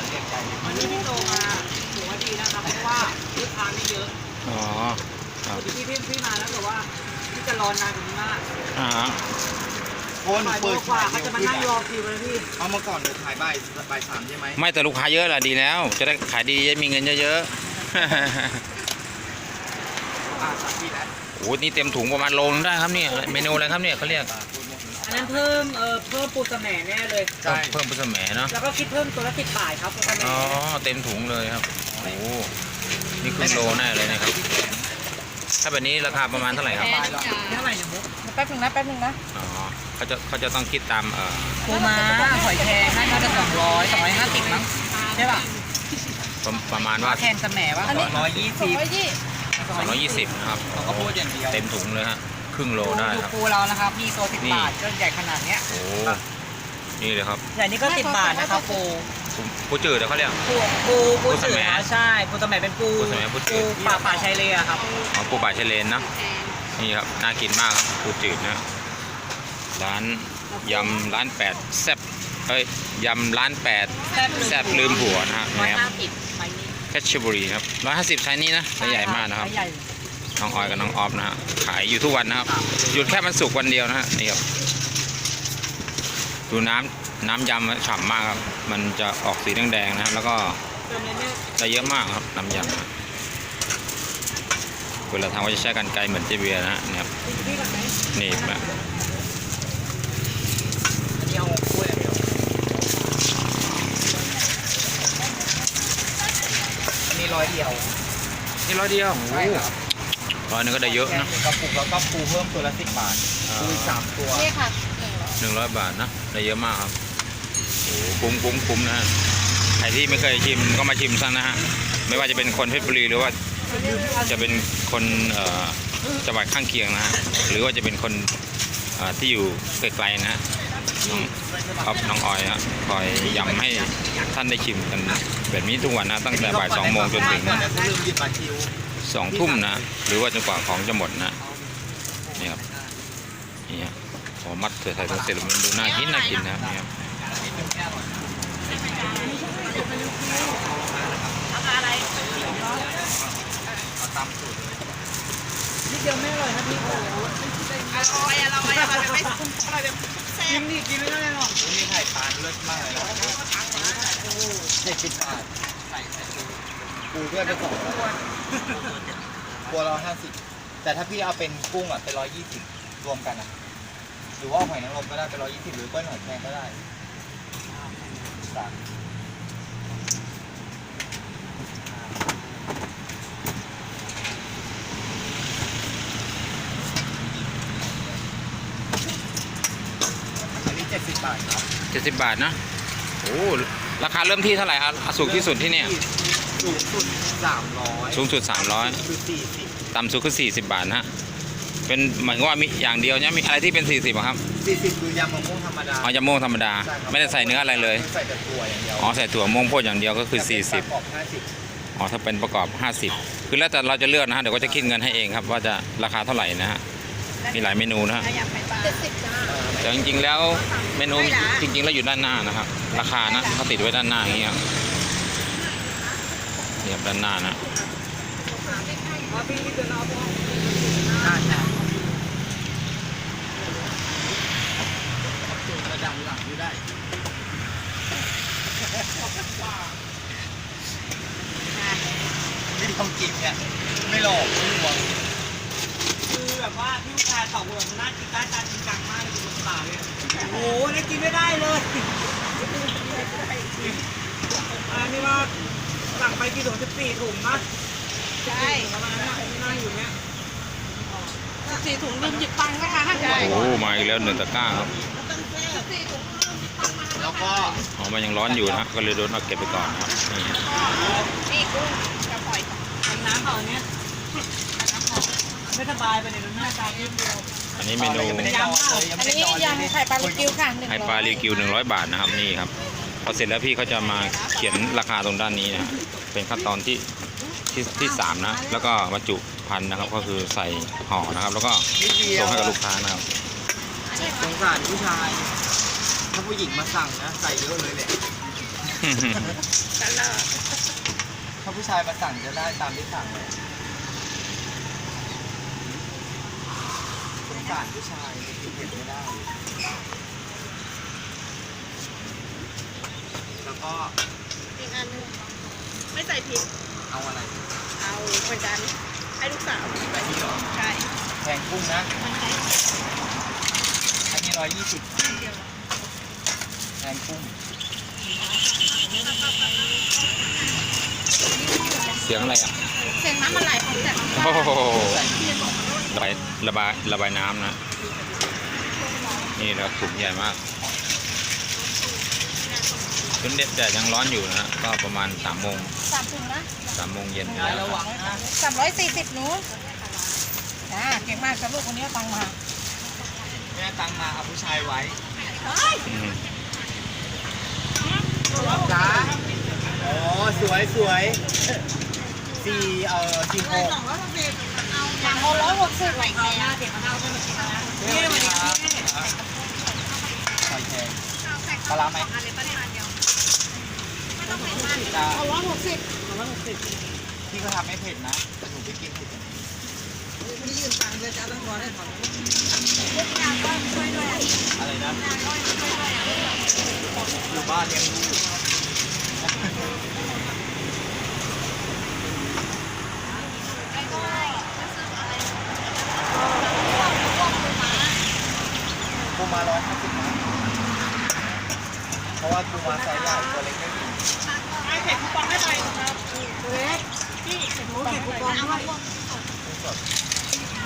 อนเรียกใจวันนี้พี่โตมาถือว่าดีนะครับเพราะว่าลูกค้าไม่เยอะอ๋อครับพี่พี่พี่มาแล้วแต่ว่าพี่จะรอนานกว่านี้มากอ่าคนบ่ายโมเปิดกว่าเขาจะมานั่งรอคิวเลยพี่เอามื่อก่อนเดินขายบ่ายใบ่ายสามใช่ไหมไม่แต่ลูกค้าเยอะแหละดีแล้ว จะได้ขายดีจะมีเงินเยอะๆโอ้โหนี่เต็มถุงประมาณโลนึงได้ครับเนี่ยเมนูอะไรครับเนี่ยเขาเรียก อันนั้นเพิ่มเอ่อเพิ่มปูสะแหน่แน่เลย ใช่ เพิ่มเพิ่มผสมแหมเนาะแล้วก็คิดเพิ่มตัวละสิบบาทครับปูสะแหน่อ๋อเต็มถุงเลยครับโอ้โหนี่ครึ่งโลแน่เลยนะครับ ถ้าแบบนี้ราคาประมาณเท่าไหร่ครับเท่าไหร่เนี่ยมุกแป๊บนึงนะแป๊บนึงนะอ๋อเขาจะเขาจะต้องคิดตามเอ่อปูม้าหอยแครงน่าจะสองร้อยสองร้อยห้าสิบมั้งใช่ป่ะประประมาณว่าแทนสะแหน่ป่ะอันนี้ ร้อยยี่สอสิงบร้อยยี่สองร้อยยี่สิบนะครับเขาก็พูดอย่างเดียวเต็มถุงเลยฮะ ครึ่งโลได้ดูครับ ปูเรานะครับ มีตัวสิบนี่ บาทก็ใหญ่ขนาดเนี้ยโอ้นี่เลยครับใหญ่นี่ก็สิบบาทนะครับปูปูปูจืดเดี๋ยวเขาเรียก ปูปูปูปูสะจืดแหมนะใช่ปูสะแหมเป็นปูปูสะแหมปูจืด ป่าป่าชายเลอะครับอ๋อปูป่าชายเลนนะ นี่ครับ น่ากินมากครับปูจืดนะ ร้านยำร้านแปดแซ่บเอ้ยยำร้านแปดแซ่บลืมผัวนะฮะร้อยแหนมห้าสิบใบนี้เพชรบุรีครับร้อยห้าสิบไซส์นี้นะไซส์ใหญ่มากนะครับไซส์ใหญ่ น้องออยกับน้องออฟนะฮะขายอยู่ทุกวันนะครับ หยุดแค่วันศุกร์วันเดียวนะฮะนี่ครับดูน้ำน้ำยำฉ่ำมากครับ มันจะออกสีแดงๆนะครับแล้วก็ตัวนี้เนี่ยได้เยอะมากครับน้ำยำนะเวลาทำก็จะใช้กันไกลเหมือนเจเบียร์นะฮะเนี่ยครับพี่กับไหนนี่นะอันนี้เอากล้วยอย่างเดียวอันนี้ร้อยเดียวนี่ร้อยเดียวโอ้โหใช่ครับ ร้อยหนึงก็ได้เยอะแค่นะหนึ่งกระปุกแล้วก็ปูเพิ่มตัวละสิบบาทอ่าปูอีกสามตัวนี่ค่ะหนึ่งร้อยหนึ่งร้อยบาทนะได้เยอะมากครับโอ้โหคุ้มคุ้มคุ้มนะฮะใครที่ไม่เคยชิมก็มาชิมซะนะฮะไม่ว่าจะเป็นคนเพชรบุรีหรือว่าจะเป็นคนเอ่อจังหวัดข้างเคียงนะฮะหรือว่าจะเป็นคนเอ่อที่อยู่ไกลๆนะฮะน้องครับน้องออยฮะคอยย้ำให้ท่านได้ชิมกันแบบนี้ทุกวันนะตั้งแต่บ่ายสองโมงจนถึง สองทุ่มนะ หรือว่าจนกว่าของจะหมดนะนี่ครับนี่ฮะพอมัดเสร็จใส่ถุงเสร็จแล้วมันดูน่ากินน่ากินนะนี่ครับนิดเดียวไม่อร่อยนะพี่โอ้โหอร่อยอร่อยอร่อยแบบไม่อร่อยแบบแซ่กินดิกินไม่ได้หรอกวันนี้ไข่ปลาเลิศมากเลยนะเจ็ดสิบบาทปูด้วยไปสอง ตัวตัวละห้าสิบแต่ถ้าพี่เอาเป็นกุ้งอะเป็นร้อยยี่สิบรวมกันอะ หรือว่าเอาหอยนางรมก็ได้เป็นร้อยยี่สิบหรือเปิ้ลหอยแครงก็ได้สามอันนี้เจ็ดสิบบาทครับ เจ็ดสิบบาทนะโอ้ราคาเริ่มที่เท่าไหร่ครับสูงที่สุดที่เนี่ย สูงสุดสามร้อยสูงสุดสามร้อยคือสี่สิบต่ำสุดคือ 40 บาทนะฮะ เป็นหมายความว่ามีอย่างเดียวเนี่ยมีอะไรที่เป็น 40อะครับสี่สิบคือยำมะม่วงธรรมดาเอายำม่วงธรรมดาใช่ครับไม่ได้ใส่เนื้ออะไรเลย ใส่แต่ตัวอย่างเดียวอ๋อ ใส่ถั่วม่วงโพดอย่างเดียวก็คือแต่เป็นปลาก40รอบห้าสิบอ๋อ ถ้าเป็นประกอบ 50 คือแล้วแต่เราจะเลือกนะฮะ เดี๋ยวก็จะคิดเงินให้เองครับ ว่าจะราคาเท่าไหร่นะฮะ มีหลายเมนูนะฮะ ถ้าอยากไปบ้านเจ็ดสิบจ้าแต่จริงๆแล้วเมนูไม่ละจริงๆแล้วอยู่ด้านหน้านะครับ ราคานะเขาติดไว้ด้านหน้าอย่างเงี้ย ครับเนี่ยด้านหน้านะเอาพี่ที่เดินเอาพอใช่ใช่ระดับหลังอยู่ได้ไม่ต้องกินเนี่ยไม่หลอกไม่หวงคือแบบว่าพี่ผู้ชายสองคนน่ากินได้จานจริงจังมากเลยคุณตาเลยโอ้โหนี่กินไม่ได้เลยอันนี้ว่า สั่งไปกี่ถุงสิบสี่ถุงนะใช่ประมาณนั้นนั่งอยู่เนี้ยสิบสี่ถุงลืมหยิบตังค์ไหมคะใช่โอ้มาอีกแล้วหนึ่งตะกร้าครับสิบสี่ถุงลืมหยิบตังค์มาแล้วก็อ๋อมันยังร้อนอยู่นะก็เลยโดนเอาเก็บไปก่อนนะครับนี่ฮะนี่กุ้งกระปล่อยทำน้ำเอาเนี้ยไม่สบายไปเนี่ยหน้าตาเดียวอันนี้เมนูยังไม่ได้นอนเลยยังอันไม่ได้นี้นอนเลยยำไข่ปลาลิกิวค่ะหนึ่งไฮร้อยปลารีกิว100บาทนะครับนี่ครับ พอเสร็จแล้วพี่เขาจะมาเขียนราคาตรงด้านนี้นะฮะเป็นขั้นตอนที่ที่ที่สามนะ แล้วก็บรรจุพันธุ์นะครับ ก็คือใส่ห่อนะครับ แล้วก็นิดเดียส่วงให้กับลูกค้านะครับสงสารผู้ชาย ถ้าผู้หญิงมาสั่งนะ ใส่เยอะเลยแหละตลอดถ้าผู้ชายมาสั่งจะได้ตามที่สั่งเลยสงสารผู้ชายจะกินเผ็ดไม่ได้ แล้ว ก็อีกอันหนึงไม่ใส่พริก เอาอะไรเอาเหมือนกันให้ลูกสาวใส่นี่เหรอใช่แพงกุ้งนะมันใช้อันนี้ร้อยยี่สิบแพงกุ้งเสียงอะไรอะเสียงน้ำมันไหลของแต่โอ้โหระบายระบายระบายน้ำนะ นี่แล้วถุงใหญ่มาก จนเด็ดแต่ยังร้อนอยู่นะฮะก็ประมาณสามโมงสามถุงนะสามโมงเย็นยายระวังนะสามร้อยสี่สิบหนูจ้าเก่งมากจ้าลูกคนนี้ตังมาแม่ตังมาเอาผู้ชายไว้อืมจ้าอ๋อสวยสวยสี่เอ่อสี่หกอย่างเอาร้อยหกสิบไหวแม่เด็กมันเอาไปหมดนี่นี่ครับใส่แพงปลาร้าไหม จ้าสองร้อยหกสิบสองร้อยหกสิบพี่ก็ทำไม่เผ็ดนะแต่หนูไปกินผ็ดไม่ยืนตังค์เลยจ้าต้องรอได้ถอนงานก็ช่วยด้วยอะไรนะงานก็ช่วยด้วยอยู่บ้านเลี้ยงลูกปูมาร้อยห้าสิบนะเพราะว่าปูมาไซส์ใหญ่ตัวเล็กไม่มี ให้เผ็ดคูปองให้ไปครับ เล็กพี่เห็นห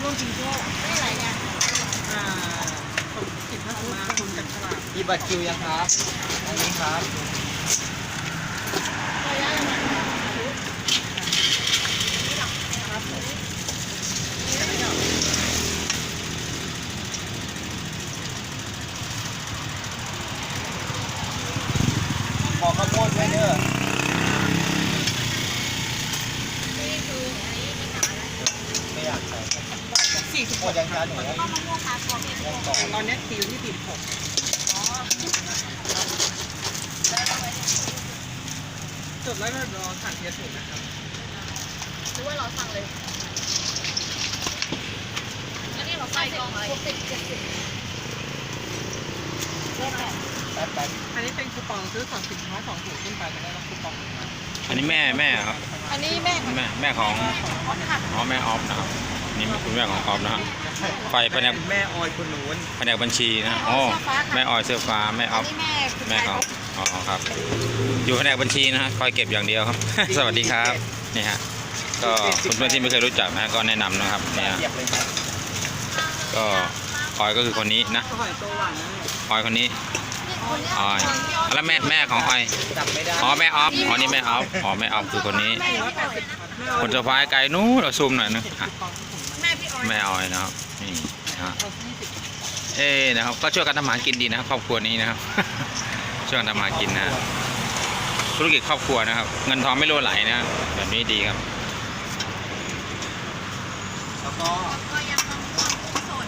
ร่วมจริงด้วยไม่ไรเนี่ยอ่าผมคิดว่ามาคุณจักรลาอีบัตรคิวยังครับอันนี้ครับ ขอข้าวโพดด้วยเด้อไม่อยากใส่ สี่ สิบหมดยังจานหนูยังต่อตอนนี้คิวที่ติดหกจดแล้วก็รอสั่งเทียร์ถูกนะครับหรือว่าเราสั่งเลยอันนี้เราใส่กล่องอะไรหกสิบเจ็ดสิบเล่นแบบแป๊บแป๊บอันนี้เป็นคูปองซื้อสองสินค้าสองถุงขึ้นไปจะได้รับคูปองมาอันนี้แม่แม่ครับ อันนี้แม่ของแม่แม่ของคนขับอ๋อแม่ออฟนะครับ นี่คุณแม่ของออฟนะฮะไฟแผนกแม่ออยคนนู้นแผนกบัญชีนะโอ้แม่ออยเสื้อฟ้าแม่ออัอนฟนี้แม่คุณแม่เขาอ๋อครับ อยู่แผนกบัญชีนะฮะคอยเก็บอย่างเดียวครับ สวัสดีครับนี่ฮะก็เพื่อนๆที่ไม่เคยรู้จักนะฮะก็แนะนำนะครับเนี่ยเหยียบเลยครับก็ออยก็คือคนนี้นะหอยตัวหวานนะออยคนนี้ออยแล้วแม่แม่ของออยจับไม่ได้อ๋อแม่ออฟอ๋อนี่แม่ออฟอ๋อแม่ออฟคือคนนี้แม่พี่ออยคนเซอร์ไพรส์ไกลนู้นเราซูมหน่อยนึง อะแม่พี่ออยแม่ออยนะครับนี่นะเอ๊ะนะครับก็ช่วยกันทำหากินดีนะครับครอบครัวนี้นะครับ ช่วยกันทำหากินนะธุรกิจครอบครัวนะครับ เงินทองไม่รั่วไหลนะแบบนี้ดีครับแล้วก็ก็ยังต้อน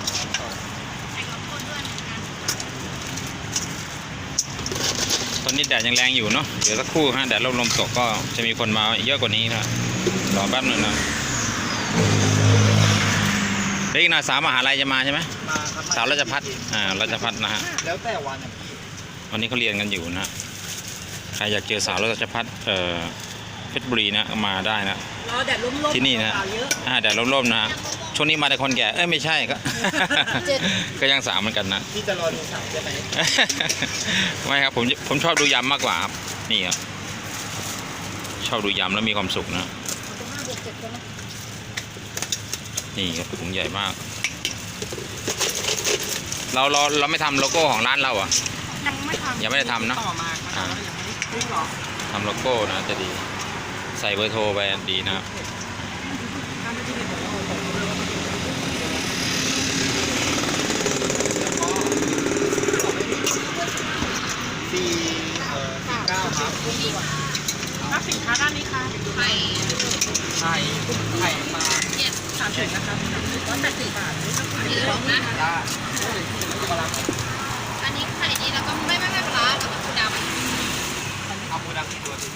แข่งกับคนด้วยเหมือนกันตอนนี้แดดยังแรงอยู่เนาะเดี๋ยวสักครู่ฮะแดดลมลมตกก็จะมีคนมาเยอะกว่านี้นะรอแป๊บหนึ่งนะ เด็กหน่อยสาวมหาลัยจะมาใช่ไหมมาครับสาวราชพัฒอ่าราชพัฒนะฮะแล้วแต่วันอะพี่วันนี้เขาเรียนกันอยู่นะใครอยากเจอสาวราชพัฒเอ่อเพชรบุรีนะมาได้นะ รอแดดร่มๆที่นี่นะ เปล่าเยอะ อ่าแดดร่มๆนะฮะช่วงนี้มาแต่คนแก่เอ้ยไม่ใช่ก็ก็ยังสาวเหมือนกันนะ พี่จะรอดูสาวใช่ไหมไม่ครับผมผมชอบดูยำมากกว่าครับนี่ครับชอบดูยำแล้วมีความสุขนะนี่ ครับถุงใหญ่มาก เราเราเราไม่ทำโลโก้ของร้านเราอะ ยังไม่ทำยังไม่ได้ทำเนอะต่อมาครับแล้วยังไม่ได้ซื้อหรอ ทำโลโก้นะจะดี ใส่เบอร์โทรไปดีนะครับ ถ้าไม่ได้เห็นผมก็ผม สี่เอ่อสี่เก้าครับ รับสินค้าด้านนี้ค่ะ ไข่ ไข่ไข่ปลา เจ็ดสามถุงนะครับร้อยแปดสิบบาทสีเหลืองนะจ้าปลาร้าอันนี้ไข่ดีแล้วก็ไม่ไม่ไม่ปลาร้าแล้วก็ปูดเอาปูดำตัวเลย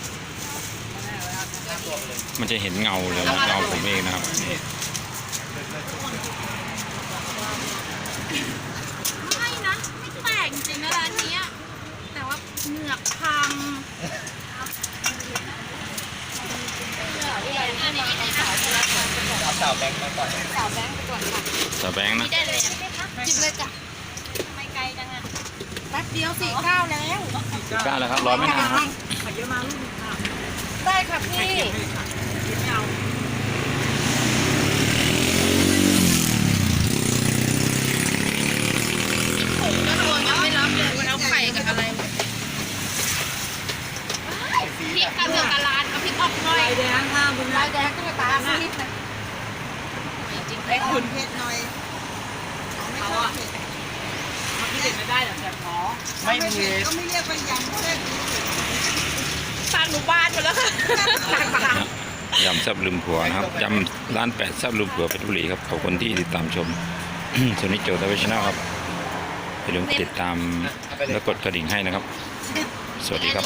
มันจะเห็นเงาเลยนะเงาผมเองนะครับนี่ไม่นะไม่แปลกจริงๆนะร้านเนี้ยแต่ว่าเหงือกพำอันนี้อันนี้ สาวคนละคนเอาสาวแบงค์มาก่อนสาวแบงค์ไปก่อนค่ะสแบงค์นะพี่ได้เลยจิบเลยจ้ะทำไมไกลจังอะแป๊บเดียวสี่เก้าแล้วกล้าแล้วครับร้อนไม่นานครับไข่เยอะมาลูกหนึงค่ะได้ค่ะพี่ไข่เค็มไม่ค่ะเค็มไม่เอาผมก็โดนยังไม่รับเลยมันเอาไข่กับอะไรพริกกระเทียมกระลานเอาพริกออกหน่อยไข่แดงห้าบุญลายแดงก็จะตามนิดนึงจริง ไอ้คุณเผ็ดหน่อยไม่เขาชอบอะเผ็ดมันไม่เด็ดไม่ได้แต่แสบท้อไม่มีเผ็ดก็ไม่เรียกว่ายำเส้นสร้างหมู่บ้านหมดแล้วค่ะยำแซ่บลืมผัวนะครับยำร้านแปดแซ่บลืมผัวเพชรบุรีครับขอบคุณที่ติดตามชมส่วนนี้โจทย์วิชแนลครับอย่าลืมติดตามและกดกระดิ่งให้นะครับ สวัสดีครับ